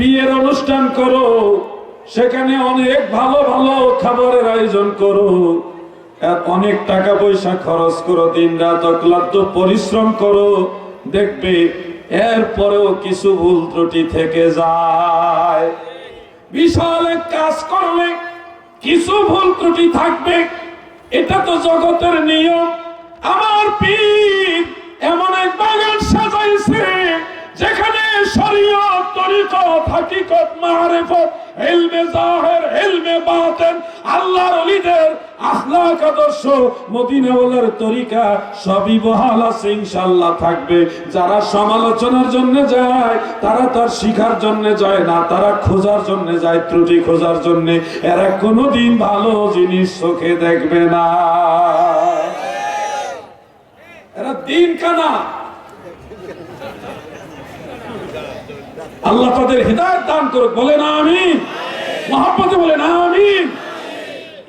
বিয়ের অনুষ্ঠান করো, সেখানে অনেক ভালো ভালো খাবারের আয়োজন করো। অনেক টাকা পয়সা খরচ করো, দিন রাত অক্লান্ত পরিশ্রম করো। দেখবে এরপরেও কিছু ভুল ত্রুটি থেকে যায়। বিশাল এক কাজ করলে কিছু ভুল ত্রুটি থাকবে। এটা তো জগতের নিয়ম। আমার পীর এমন এক বাগান সাজাইছে, যেখানে যারা সমালোচনার জন্য যায়, তারা তার শিখার জন্য যায় না, তারা খোঁজার জন্য যায়, ত্রুটি খোঁজার জন্য। এরা কোনোদিন ভালো জিনিস চোখে দেখবে না। এরা দিন কানা আল্লাহ তাদের হৃদায়ত দান করুক বলে না আমি মহাব্বতে বলে না আমি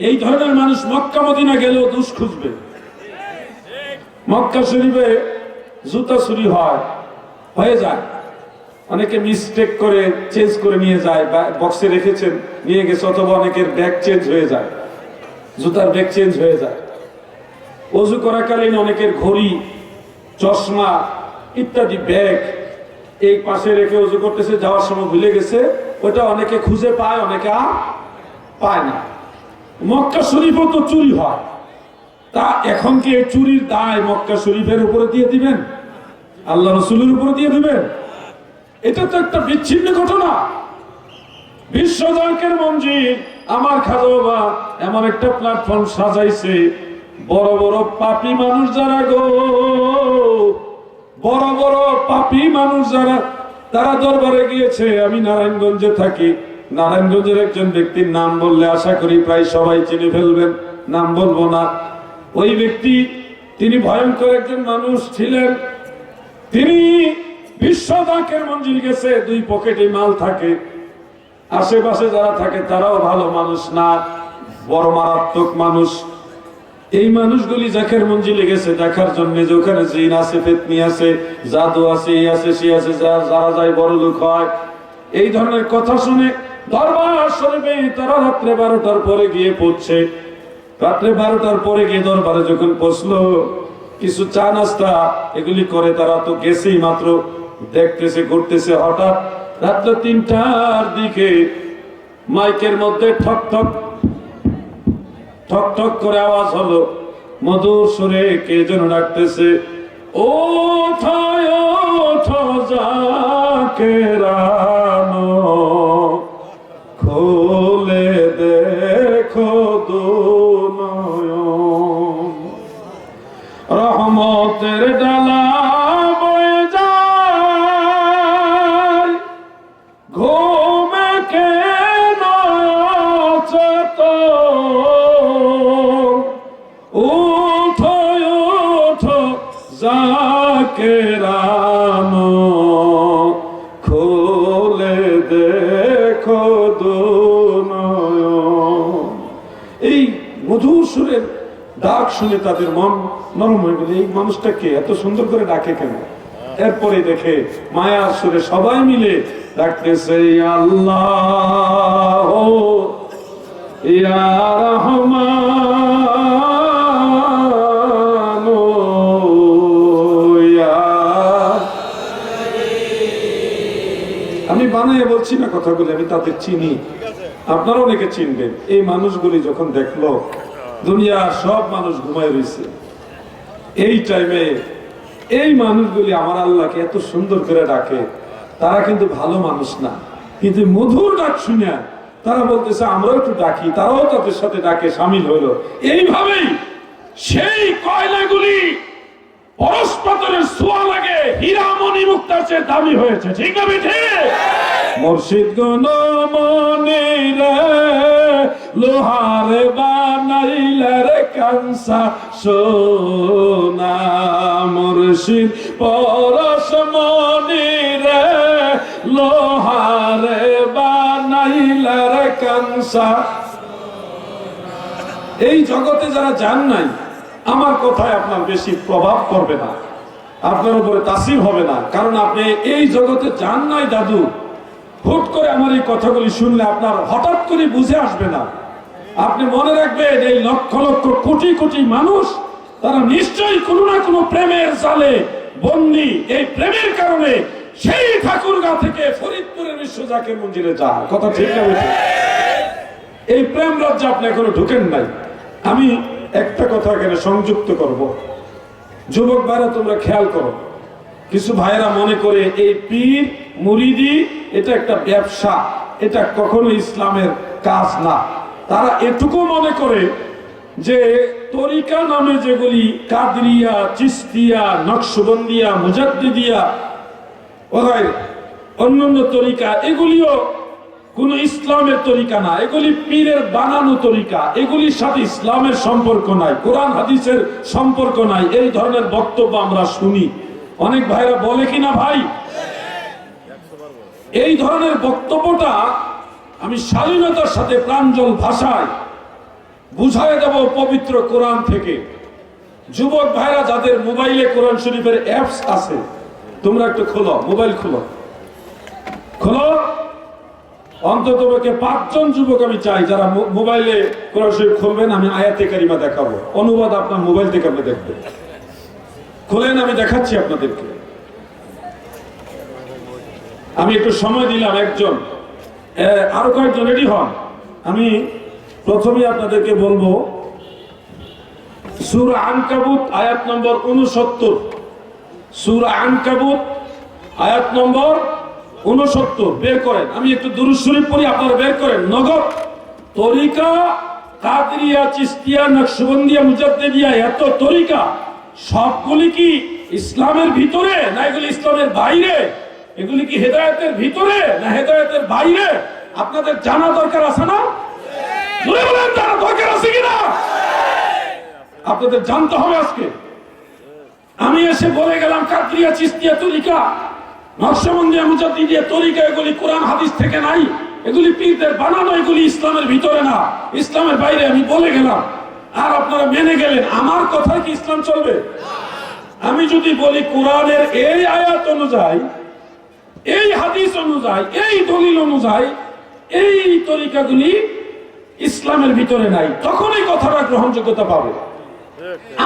এই ধরনের মানুষ মক্কা, মদিনা গেলেও দুষ খুঁজবে। মক্কা শরীফে জুতা চুরি হয়, হয়ে যায়। অনেকে মিস্টেক করে চেঞ্জ করে নিয়ে যায় বক্সে রেখেছেন, নিয়ে গেছে, অথবা অনেকের ব্যাগ চেঞ্জ হয়ে যায়। জুতার ব্যাগ চেঞ্জ হয়ে যায়। অজু করাকালীন অনেকের ঘড়ি, চশমা, ইত্যাদি ব্যাগ এই পাশে রেখে উজু করতেছে, যাওয়ার সময় ভুলে গেছে। ওটা অনেকে খুঁজে পায়, অনেকে পায় না। মক্কা শরীফও তো চুরি হয়। তা এখন কি এই চুরির দায় মক্কা শরীফের উপরে দিয়ে দিবেন? আল্লাহ রসুলের উপরে দিয়ে দিবেন? এটা তো একটা বিচ্ছিন্ন ঘটনা। বিশ্বজনকের মঞ্জিল, আমার খাজা এমন একটা প্ল্যাটফর্ম সাজাইছে। বড় বড় পাপি মানুষ যারা গো। বড় বড় পাপি মানুষ যারা, তারা দরবারে গিয়েছে। আমি নারায়ণগঞ্জে থাকি। নারায়ণগঞ্জের একজন ব্যক্তির নাম বললে আশা করি প্রায় সবাই চিনে ফেলবেন। নাম বলব না। ওই ব্যক্তি, তিনি ভয়ঙ্কর একজন মানুষ ছিলেন। তিনি বিশ্বদাকের মঞ্জিল গেছে, দুই পকেটে মাল থাকে। আশেপাশে যারা থাকে, তারাও ভালো মানুষ না, বড় মারাত্মক মানুষ। এই মানুষগুলি জাকের মঞ্জিলে গেছে দেখার জন্য যে ওখানে জিন আছে, ফেতনি আছে, জাদু আছে, এই আছে, সে আছে যারা যায় বড় লোক হয়। এই ধরনের কথা শুনে দরবার শরীফে তারা রাত্রে বারোটার পরে গিয়ে পড়ছে রাত্রে বারোটার পরে গিয়ে দরবারে যখন পৌঁছলো, কিছু চা নাস্তা এগুলি করে তারা তো গেছেই মাত্র, দেখতেছে, ঘুরতেছে। হঠাৎ রাত্র তিনটার দিকে মাইকের মধ্যে ঠক ঠক ঠক ঠক করে আওয়াজ হলো। মধুর সুরে কে যেন ডাকতেছে ও থায় যাকে মধুর সুরের ডাক শুনে তাদের মন নরম হয়ে গেল। এই মানুষটাকে এত সুন্দর করে ডাকে কেন? এরপরে দেখে মায়ার সুরে সবাই মিলে ডাকতেছে আল্লাহ আমি বানায় বলছি না কথাগুলো, আমি তাদের চিনি। আপনারা অনেকে চিনবেন। এই মানুষগুলি যখন দেখল দুনিয়ার সব মানুষ ঘুমায় রয়েছে এই টাইমে এই মানুষগুলি আমার আল্লাহকে এত সুন্দর করে ডাকে, তারা কিন্তু ভালো মানুষ না। কিন্তু মধুর ডাক শুনে তারা বলতেছে, আমরাও একটু ডাকি। তারাও তাদের সাথে ডাকে, সামিল হইল। এইভাবেই সেই কয়লাগুলি ঠিক না মুর্শিদ গণ মনে লোহারে বানাইলে রে কাংসা সোনা মুর্শিদ পরশ মনি রে লোহারে রে কাংসা এই জগতে যারা যান নাই, আমার কথায় আপনার বেশি প্রভাব পড়বে না। আপনার উপরে তাসির হবে না। কারণ আপনি এই জগতে যান নাই, দাদু। হুট করে আমার এই কথাগুলি শুনলে আপনার হঠাৎ করে বুঝে আসবে না। আপনি মনে রাখবেন, এই লক্ষ লক্ষ কোটি কোটি মানুষ, তারা নিশ্চয়ই কোনো না কোনো প্রেমের জালে বন্দি। এই প্রেমের কারণে সেই ঠাকুরগা থেকে ফরিদপুরের বিশ্ব জাকের মন্দিরে যায় কথা ঠিক না? এই প্রেম রাজ্যে আপনি এখনও ঢুকেন নাই। আমি একটা কথা এখানে সংযুক্ত করব। যুবক ভাইরা, তোমরা খেয়াল করো। কিছু ভাইরা মনে করে এই পীর, মুরিদি, এটা একটা ব্যবসা। এটা কখনো ইসলামের কাজ না। তারা এটুকু মনে করে যে তরিকা নামে যেগুলি কাদরিয়া, চিস্তিয়া, নকশবন্দিয়া, মুজাদ্দিদিয়া ওরাই অন্যান্য তরিকা, এগুলিও কোন ইসলামের তরিকা না। এগুলি পীরের বানানো তরিকা। এগুলির সাথে ইসলামের সম্পর্ক নাই, কোরআন, হাদিসের সম্পর্ক নাই। এই ধরনের বক্তব্য আমরা শুনি। অনেক ভাইরা বলে কিনা ভাই? এই ধরনের বক্তব্যটা আমি স্বাধীনতার সাথে প্রাঞ্জল ভাষায় বুঝাই দেব পবিত্র কোরআন থেকে। যুবক ভাইরা, যাদের মোবাইলে কোরআন শরীফের অ্যাপস আছে, তোমরা একটু খোলো, মোবাইল খোলো। খোলো। অন্তত পাঁচজন যুবক আমি চাই, যারা মোবাইলে কোরআন শরীফ খুলবেন, আমি আয়াতে কারিমা দেখাবো। অনুবাদ আপনার মোবাইল থেকে আপনি দেখবেন। খোলেন, আমি দেখাচ্ছি আপনাদেরকে। আমি একটু সময় দিলাম একজন। এ, আরও কয়েকজন রেডি হন। আমি প্রথমে আপনাদেরকে বলব সুর আনকাবুত আয়াত নম্বর উনসত্তর সুর আনকাবুত আয়াত নম্বর উনসত্তর বের করেন। আমি একটু দুরুশরীফ পড়ি আপনারা বের করেন। নগদ তরিকা কাদরিয়া চিস্তিয়া নকশবন্দিয়া মুজাদ্দিদিয়া এত তরিকা সবগুলি কি ইসলামের ভিতরে না এগুলি ইসলামের বাইরে? এগুলি কি হেদায়তের ভিতরে না হেদায়তের বাইরে? আপনাদের জানা দরকার আছে না? বলেন জানা দরকার আছে কিনা? আপনাদের জানতে হবে আজকে। আমি এসে বলে গেলাম কাদরিয়া চিস্তিয়া তরিকা নকশবন্দিয়া মুজাদ্দিদিয়া তরিকা, এগুলি কোরআন হাদিস থেকে নাই। এগুলি পীরদের বানানো, এগুলি ইসলামের ভিতরে না। ইসলামের বাইরে আমি বলে গেলাম। আর আপনারা মেনে গেলেন, আমার কথায় কি ইসলাম চলবে? আমি যদি বলি কোরআনের এই আয়াত অনুযায়ী এই হাদিস অনুযায়ী, এই দলিল অনুযায়ী, এই তরিকাগুলি ইসলামের ভিতরে নাই। তখনই কথাটা গ্রহণযোগ্যতা পাবে।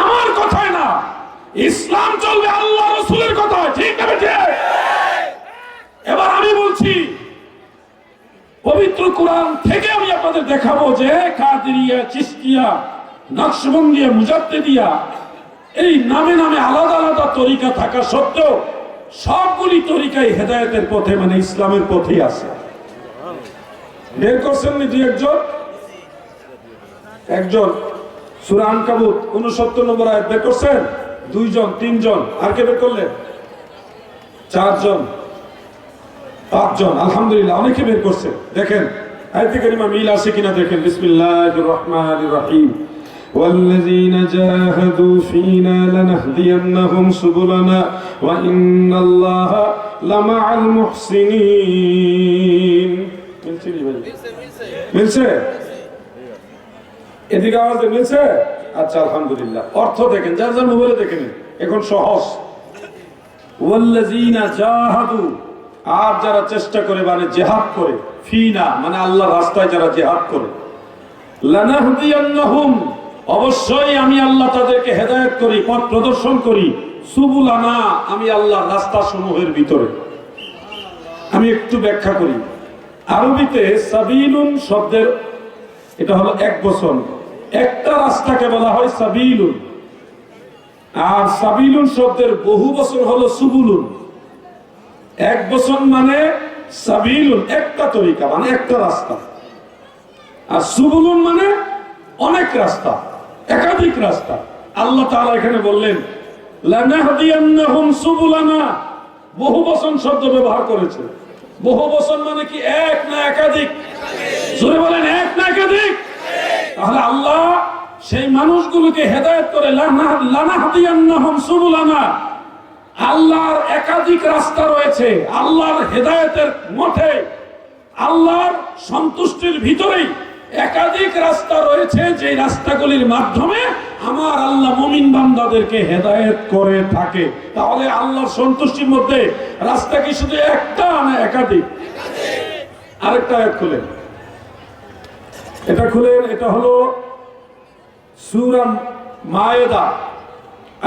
আমার কথায় না। ইসলাম চলবে আল্লাহ রসুলের কথায়। ঠিক ঠিক এবার আমি বলছি, পবিত্র কোরআন থেকে আমি আপনাদের দেখাবো যে কাদেরিয়া চিস্তিয়া নকশবন্দিয়া, মুজাদ্দিদিয়া, এই নামে নামে আলাদা আলাদা তরিকা থাকা সত্ত্বেও সবগুলি তরিকাই হেদায়েতের পথে মানে ইসলামের পথেই আছে। বের করছেন দুই একজন? একজন। সুরান কাবুত উনসত্তর নম্বর আয়াত বের করছেন? দুইজন, তিনজন। আর কে বের করলেন? চারজন। পাঁচজন, আলহামদুলিল্লাহ, অনেকে বের করছে। দেখেন, আয়াতে কারিমা মিল আছে কিনা দেখেন। বিসমিল্লাহির রহমানির রহিম। والذين جاهدوا فينا لنهدينهم سبلنا وإن الله لمع المحسنين মিলছে নি ভাই? মিলছে এদিকে আওয়াজ মিলছে আচ্ছা আলহামদুলিল্লাহ অর্থ দেখেন যার যার মোবাইলে দেখে নিন এখন সহজ ওয়াল্লাযীনা জাহাদু আর যারা চেষ্টা করে মানে জেহাদ করে ফিনা মানে আল্লাহর রাস্তায় যারা জেহাদ করে লানাহদিয়ান্নাহুম অবশ্যই আমি আল্লাহ তাদেরকে হেদায়েত করি, পথ প্রদর্শন করি। সুবুলানা, আমি আল্লাহ রাস্তা সমূহের ভিতরে। আমি একটু ব্যাখ্যা করি। আরবিতে সাবিলুন শব্দের এটা হলো এক বছর একটা রাস্তাকে বলা হয় সাবিলুন। আর সাবিলুন শব্দের বহু বছর হলো সুবুলুন। এক বছর মানে সাবিলুন, একটা তরিকা মানে একটা রাস্তা। আর সুবুলুন মানে অনেক রাস্তা। একাধিক রাস্তা। আল্লাহ তাআলা এখানে বললেন বহু বচন শব্দ ব্যবহার করেছে। বহু বচন মানে কি এক না একাধিক? বলেন, এক না একাধিক? তাহলে আল্লাহ সেই মানুষগুলোকে হেদায়ত করে আল্লাহর একাধিক রাস্তা রয়েছে, আল্লাহর হেদায়েতের মঠে, আল্লাহর সন্তুষ্টির ভিতরেই। একাধিক রাস্তা রয়েছে যে রাস্তাগুলির মাধ্যমে আমার আল্লাহ মমিন বান্দাদেরকে হেদায়েত করে থাকে। তাহলে আল্লাহর সন্তুষ্টির মধ্যে রাস্তা কি শুধু একটা না একাধিক? আরেকটা আয়াত খুলেন। এটা খুলেন, এটা হলো সুরাম মায়েদা,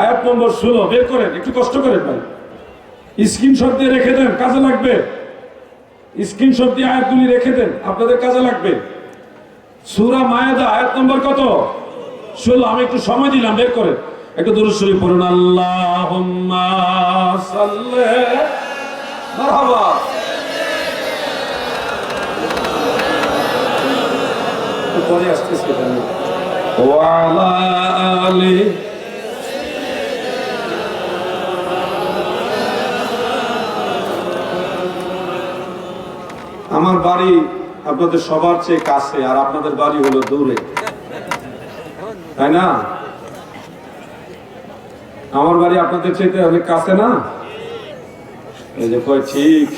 আয়াত নম্বর ষোলো। বের করেন, একটু কষ্ট করেন ভাই। স্ক্রিনশট দিয়ে রেখে দেন, কাজে লাগবে। স্ক্রিনশট দিয়ে আয়াতগুলি রেখে দেন, আপনাদের কাজে লাগবে। সুরা মায়েদা, আয়াত নম্বর কত? ষোলো আমি একটু সময় দিলাম, বের করেন একটু দূর শরীফ পড়ুন। আল্লাহ আমার বাড়ি আপনাদের সবার চেয়ে কাছে আর আপনাদের বাড়ি হলো দূরে। তাই না? আমার বাড়ি আপনাদের চেয়ে অনেক কাছে না? এই যে কয় ঠিক।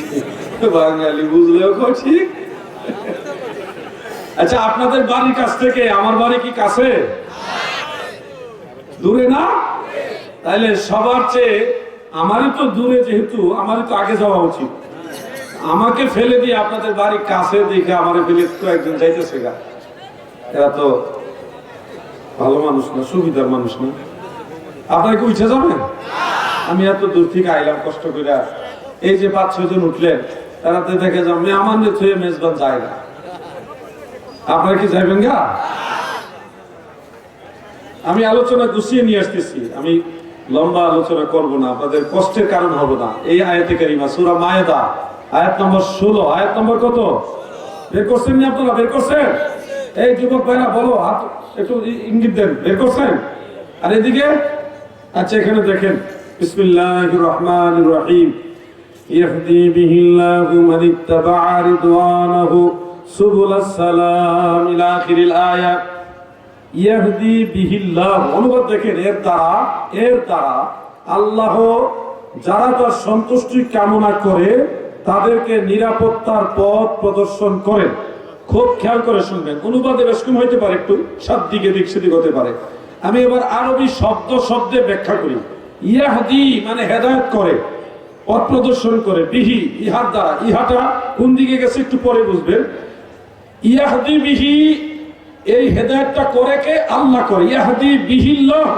বাঙালি বুঝলেও কয় ঠিক। আচ্ছা আপনাদের বাড়ির কাছ থেকে আমার বাড়ি কি কাছে? দূরে না? তাইলে সবার চেয়ে আমারই তো দূরে যেহেতু, আমারই তো আগে যাওয়া উচিত। আমাকে ফেলে দিয়ে আপনাদের বাড়ির কাছে দেখে আমার ফেলে তো একজন যাইতেছে গা। এরা তো ভালো মানুষ না, সুবিধার মানুষ না। আপনারা কি উঠে যাবেন? আমি এত দূর থেকে আইলাম কষ্ট করে এই যে পাঁচ ছজন উঠলেন, তারা তো দেখে যাও মেহমান থুয়ে মেজবান যায় না। আপনারা কি যাইবেন গা? আমি আলোচনা গুছিয়ে নিয়ে আসতেছি। আমি লম্বা আলোচনা করব না, আপনাদের কষ্টের কারণ হবে না। এই আয়াতে কারিমা, সুরা মায়েদা। আয়াত নম্বর ষোলো আয়াত নম্বর কত বের করছেন নি আপনারা বের করছেন এই যুবক ভাইরা বলো হাত একটু ই- ইঙ্গিত দেন বের করছেন আর এদিকে আচ্ছা এখানে দেখেন বিসমিল্লাহির রহমানির রহিম يهدي به الله من اتبع رضوانه سبل السلام إلى آخر الآية ইয়াহদি বিহিল্লাহ অনুবাদ দেখেন এর দ্বারা এর দ্বারা আল্লাহ যারা তার সন্তুষ্টি কামনা করে তাদেরকে নিরাপত্তার পথ প্রদর্শন করেন। খুব খেয়াল করে শুনবেন, অনুবাদে বেশকম হইতে পারে, একটু সব দিকে দিক সেদিক হতে পারে। আমি এবার আরবি শব্দ শব্দে ব্যাখ্যা করি। ইয়াহদি মানে হেদায়ত করে, পথ প্রদর্শন করে, বিহি ইহার দ্বারা ইহাটা, কোন দিকে গেছে একটু পরে বুঝবেন। ইয়াহদি বিহি, এই হেদায়তটা করে কে? আল্লাহ করে। ইয়াহদি বিহিল্লাহ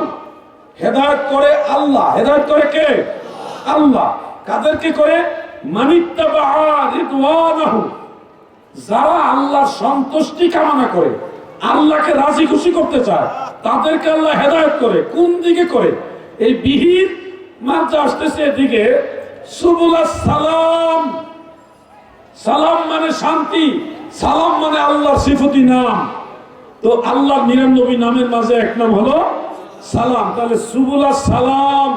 হেদায়ত করে আল্লাহ। হেদায়ত করে কে? আল্লাহ। কাদেরকে করে? যারা আল্লাহর সন্তুষ্টি কামনা করে, আল্লাহকে রাজি খুশি করতে চায়, তাদেরকে আল্লাহ হেদায়ত করে, কোন দিকে করে? এই বিহির মাঝে আসতেছে এদিকে, সুবুলা সালাম। সালাম মানে শান্তি, সালাম মানে আল্লাহ সিফতি নাম। তো আল্লাহ নিরানব্বই নামের মাঝে এক নাম হলো সালাম। তাহলে সুবুলা সালাম।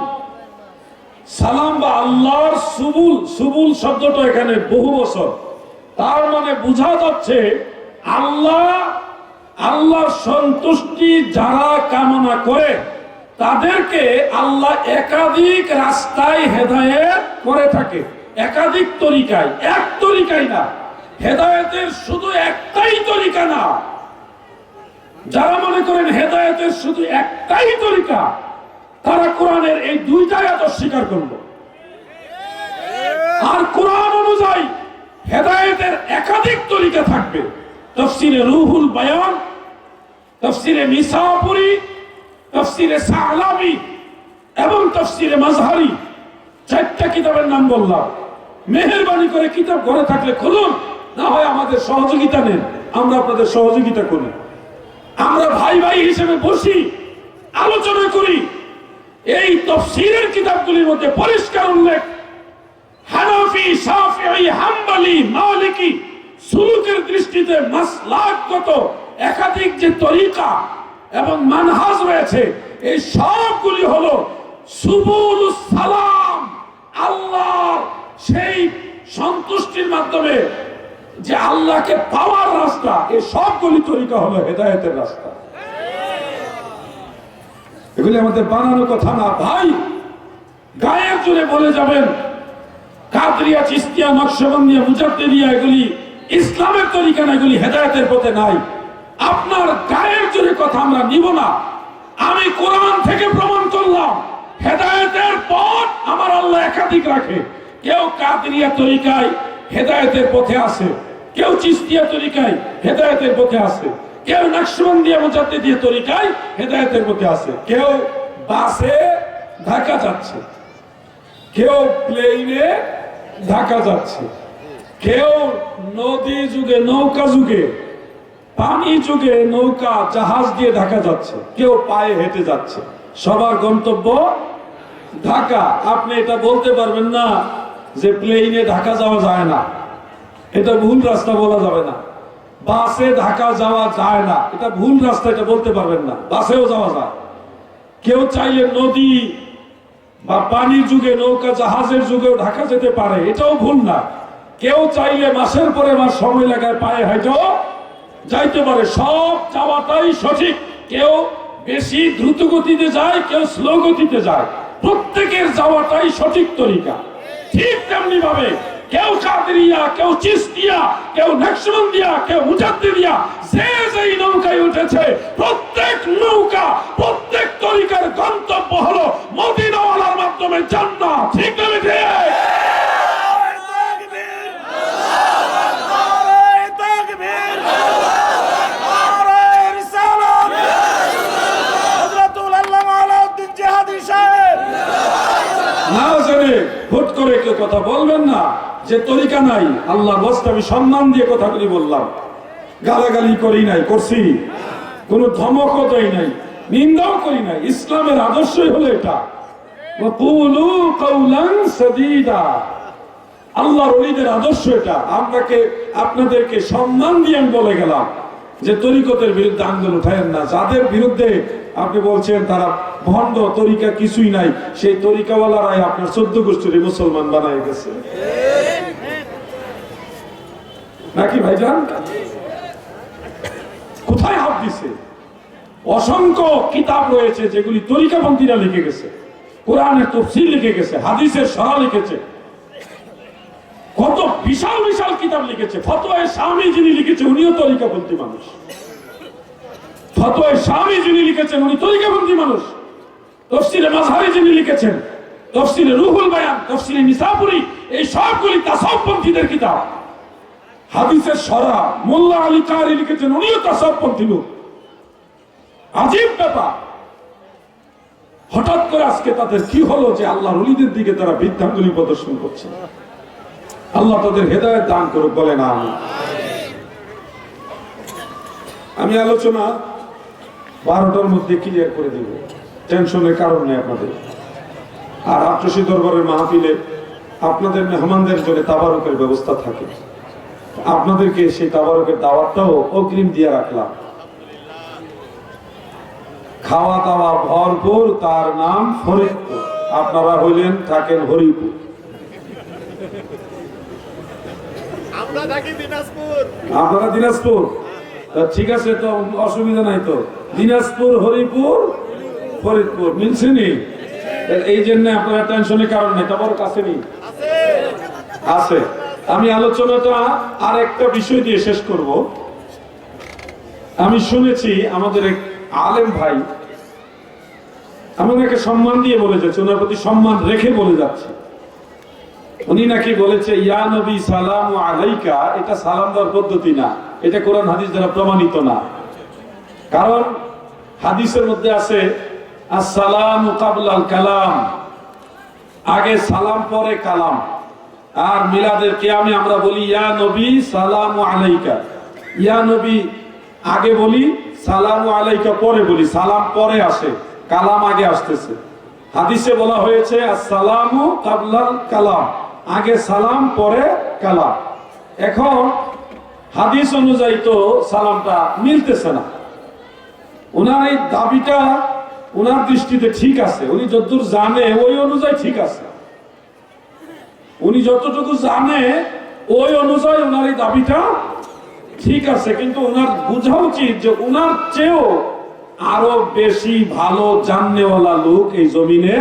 সালাম বা আল্লাহর সুবুল সুবুল শব্দটা এখানে বহু বছর। তার মানে বোঝা যাচ্ছে আল্লাহ, আল্লাহর সন্তুষ্টি যারা কামনা করে, তাদেরকে আল্লাহ একাধিক রাস্তায় হেদায়েত করে থাকে। একাধিক তরিকায়, এক তরিকায় না। হেদায়েতের শুধু একটাই তরিকা না। যারা মনে করেন হেদায়েতের শুধু একটাই তরিকা তারা কোরআনের এই দুইটা আয়াত অস্বীকার করল। আর কোরআন অনুযায়ী হেদায়েতের একাধিক তরিকা থাকবে। তফসিরে রুহুল বায়ান, তফসিরে মিসাপুরি তফসিরে সালামি এবং তফসিরে মাজহারি চারটা কিতাবের নাম বললাম। মেহেরবানি করে কিতাব ঘরে থাকলে খুলুন, না হয় আমাদের সহযোগিতা নেন। আমরা আপনাদের সহযোগিতা করি। আমরা ভাই ভাই হিসেবে বসি, আলোচনা করি এই তফসিরের কিতাবগুলির মধ্যে পরিষ্কার উল্লেখ। হানাফি, শাফিঈ, হাম্বলি, মালিকি সুলুকের দৃষ্টিতে মাসলাকগত একাধিক যে তরিকা এবং মানহাজ রয়েছে, এই সবগুলি হলো সুবুল সালাম আল্লাহ সেই সন্তুষ্টির মাধ্যমে যে আল্লাহকে পাওয়ার রাস্তা, এই সবগুলি তরিকা হলো হেদায়েতের রাস্তা। এগুলি আমাদের বানানো কথা না, ভাই। গায়ের জোরে বলে যাবেন। কাদরিয়া, চিস্তিয়া নকশবন্দিয়া মুজাদ্দিদিয়া এগুলি ইসলামের তরিকা না, এগুলি হেদায়তের পথে নাই। আপনার গায়ের জোরে কথা আমরা নিব না। আমি কোরআন থেকে প্রমাণ করলাম, হেদায়তের পথ আমার আল্লাহ একাধিক রাখে। কেউ কাদরিয়া তরিকায় হেদায়েতের পথে আছে, কেউ চিস্তিয়া তরিকায় হেদায়তের পথে আছে। কেউ নাকশবন্দিয়া মোজাতে দিয়ে তরিকায় হেদায়তের পথে আছে। কেউ বাসে ঢাকা যাচ্ছে। কেউ প্লেনে ঢাকা যাচ্ছে। কেউ নদী যুগে, নৌকা যুগে, পানি যুগে, নৌকা, জাহাজ দিয়ে ঢাকা যাচ্ছে। কেউ পায়ে হেঁটে যাচ্ছে। সবার গন্তব্য ঢাকা। আপনি এটা বলতে পারবেন না যে প্লেনে ঢাকা যাওয়া যায় না। এটা ভুল রাস্তা বলা যাবে না। বাসে ঢাকা যাওয়া যায় না। এটা ভুল রাস্তা, এটা বলতে পারবেন না। বাসেও যাওয়া যায়। কেউ চাইলে নদী বা পানির যুগে, নৌকা জাহাজের যুগেও ঢাকা যেতে পারে। এটাও ভুল না। কেউ চাইলে মাসের পরে মাস সময় লাগায় পায়ে হয়তো যাইতে পারে। সব যাওয়াটাই সঠিক। কেউ বেশি দ্রুত গতিতে যায়, কেউ স্লো গতিতে যায়। প্রত্যেকের যাওয়াটাই সঠিক তরিকা। ঠিক তেমনি ভাবে কেউ কাদেরিয়া কেউ চিস্তিয়া কেউ নকশবন্দিয়া কেউ মুজাদ্দিদিয়া যে যেই নৌকায় উঠেছে প্রত্যেক নৌকা প্রত্যেক তরিকার গন্তব্য হলো মদিনাওয়ালার মাধ্যমে জান্নাত। ঠিক না জানে হুট করে কেউ কথা বলবেন না। যে তরিকা নাই আল্লাহ বস্তে আমি সম্মান দিয়ে কথাগুলি বললাম। গালাগালি করি নাই, করছি। কোন ধমকও দেই নাই, নিন্দাও করি নাই। ইসলামের আদর্শই হলো এটা। আল্লাহর ওলিদের আদর্শ এটা। আপনাকে, আপনাদেরকে সম্মান দিয়ে আমি বলে গেলাম যে তরিকতের বিরুদ্ধে আন্দোলন উঠায়েন না। যাদের বিরুদ্ধে আপনি বলছেন তারা ভণ্ড, তরিকা কিছুই নাই, সেই তরিকাওয়ালারাই আপনার চোদ্দ গোষ্ঠীর মুসলমান বানায় গেছে। নাকি ভাইজান? কোথায় হাত দিছে? অসংখ্য কিতাব রয়েছে যেগুলি তরিকাপন্থীরা লিখে গেছে। কোরআনের তফসিল লিখে গেছে, হাদিসের সরা লিখেছে। কত বিশাল বিশাল কিতাব লিখেছে। ফতোয় স্বামী যিনি লিখেছে উনিও তরিকা তরিকাপন্থী মানুষ। ফতোয় স্বামী যিনি লিখেছেন, উনি তরিকা তরিকাপন্থী মানুষ। তফসিলে মাঝহারি যিনি লিখেছেন, তফসিলে রুহুল বায়ান, তফসিলে নিসাপুরি, এই সবগুলি তাসবপন্থীদের কিতাব। হাদিসের সরা মোল্লা আলী কারি লিখেছেন, উনিও তাসবপন্থী লোক। আজীব ব্যাপার। হঠাৎ করে আজকে তাদের কি হলো যে আল্লাহ রলিদের দিকে তারা বৃদ্ধাঙ্গুলি প্রদর্শন করছে। আল্লাহ তাদের হেদায়ত দান করুক বলে না আমি আলোচনা বারোটার মধ্যে ক্লিয়ার করে দিব। টেনশনের কারণ নেই আপনাদের। আর আট্রসি দরবারের মাহফিলে আপনাদের মেহমানদের জন্য তাবারকের ব্যবস্থা থাকে। আপনাদেরকে সেই তাবারকের দাওয়াতটাও অগ্রিম দিয়ে রাখলাম। খাওয়া দাওয়া ভরপুর তার নাম ফরিদপুর। আপনারা হইলেন থাকেন হরিপুর। আপনারা দিনাজপুর? ঠিক আছে তো অসুবিধা নাই তো। দিনাজপুর হরিপুর ফরিদপুর। মিলছে নি? এই জন্য আপনারা টেনশনের কারণ নেই তোমার কাছে নেই আছে। আমি আলোচনাটা আর একটা বিষয় দিয়ে শেষ করব। আমি শুনেছি আমাদের এক আলেম ভাই আমাদেরকে সম্মান দিয়ে বলে যাচ্ছে, ওনার প্রতি সম্মান রেখে বলে যাচ্ছে। উনি নাকি বলেছে, ইয়া নবী, সালাম আলাইকা। এটা সালাম দেওয়ার পদ্ধতি না। এটা কোরআন হাদিস দ্বারা প্রমাণিত না। কারণ হাদিসের মধ্যে আছে, আসসালাম কাবলাল কালাম। আগে সালাম, পরে কালাম। আর মিলাদের কেয়ামে আমরা বলি, ইয়া নবী, সালাম আলাইকা। ইয়া নবী, আগে বলি, সালাম আলাইকা, পরে বলি, সালাম পরে আসে, কালাম আগে আসতেছে। হাদিসে বলা হয়েছে, আসসালামু কাবলাল কালাম। আগে সালাম, পরে কালাম। এখন হাদিস অনুযায়ী তো সালামটা মিলতেছে না। ওনার এই দাবিটা ওনার দৃষ্টিতে ঠিক আছে, উনি যতদূর জানে, ওই অনুযায়ী ঠিক আছে। উনি যতটুকু জানে, ওই অনুযায়ী ওনার এই দাবিটা ঠিক আছে, কিন্তু ওনার বোঝা উচিত যে ওনার চেয়েও আরও বেশি ভালো জাননেওয়ালা লোক এই জমিনে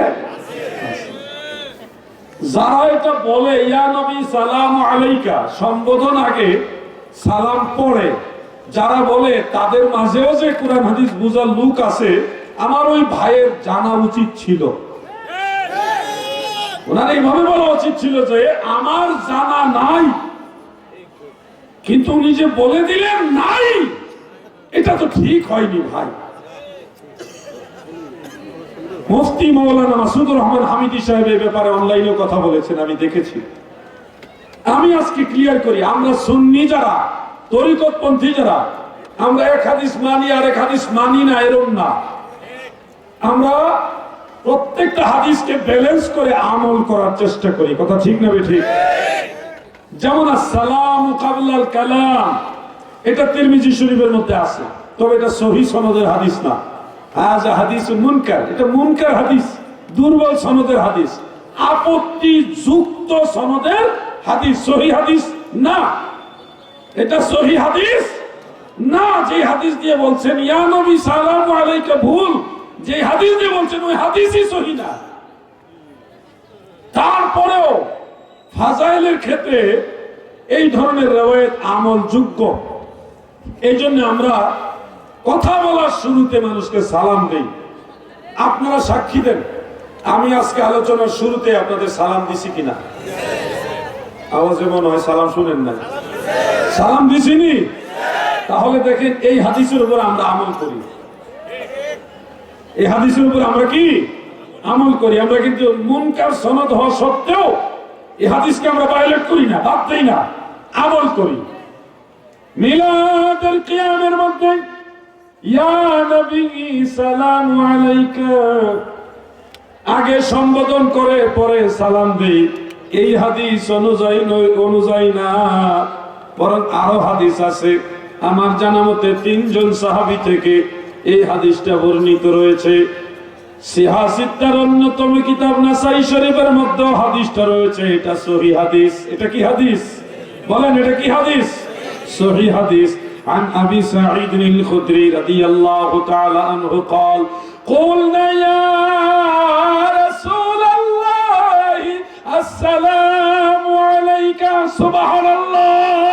যারা এটা বলে, ইয়া নবী, সালাম আলাইকা। সম্বোধন আগে সালাম পড়ে। যারা বলে, তাদের মাঝেও যে কোরআন হাদিস বুঝার লোক আছে, আমার ওই ভাইয়ের জানা উচিত ছিল। ওনার এইভাবে বলা উচিত ছিল যে আমার জানা নাই। কিন্তু উনি যে বলে দিলেন, নাই! এটা তো ঠিক হয়নি ভাই। মুফতি মৌলানা মাসুদুর রহমান হামিদি সাহেব এই ব্যাপারে অনলাইনে কথা বলেছেন, আমি দেখেছি। আমি আজকে ক্লিয়ার করি, আমরা সুন্নি যারা, তরিকতপন্থী যারা, আমরা এক হাদিস মানি আর এক হাদিস মানি না, এরম না। আমরা প্রত্যেকটা হাদিসকে ব্যালেন্স করে আমল করার চেষ্টা করি। কথা ঠিক না ঠিক যেমন সালাম কাবলাল কালাম, এটা তিরমিজি শরীফের মধ্যে আছে, তবে এটা সহি সনদের হাদিস না। হাজা হাদিস মুনকার, এটা মুনকার হাদিস, দুর্বল সনদের হাদিস। আপত্তি যুক্ত সনদের হাদিস, সহি হাদিস না। এটা সহি হাদিস না, যে হাদিস দিয়ে বলছেন, ইয়া নবী, সালাম আলাইকা, ভুল। যে হাদিস দিয়ে বলছেন, ওই হাদিসই সহি না। তারপরেও ফাজাইলের ক্ষেত্রে এই ধরনের রেওয়ায়ত আমল যোগ্য। এই জন্য আমরা কথা বলার শুরুতে মানুষকে সালাম দেই। আপনারা সাক্ষী দেন, আমি আজকে আলোচনার শুরুতে আপনাদের সালাম দিছি কিনা? আওয়াজে মনে হয়, সালাম শুনেন না সালাম দিছিনি তাহলে দেখেন এই হাদিসের উপর আমরা আমল করি। এই হাদিসের উপর আমরা কি আমল করি? আমরা কিন্তু মুনকার সনদ হওয়া সত্ত্বেও এই হাদিসকে আমরা ভায়োলেট করি না, বাদ দেই না, আমল করি। মিলাদের কিয়ামের মধ্যে, ইয়া নবী সালাম আলাইকা, আগে সম্বোধন করে, পরে সালাম দেই। এই হাদিস অনুযায়ী নয়, অনুযায়ী না, বরং আরও হাদিস আছে। আমার জানা মতে তিনজন সাহাবি থেকে এই হাদিসটা বর্ণিত রয়েছে সিহাসিত্তার অন্যতম কিতাব নাসাই শরীফের মধ্যে হাদিসটা রয়েছে এটা সহি হাদিস এটা কি হাদিস বলেন এটা কি হাদিস সহি হাদিস عن أبي سعيد الخدري رضي الله تعالى عنه قال قلنا يا رسول الله السلام عليك سبحان الله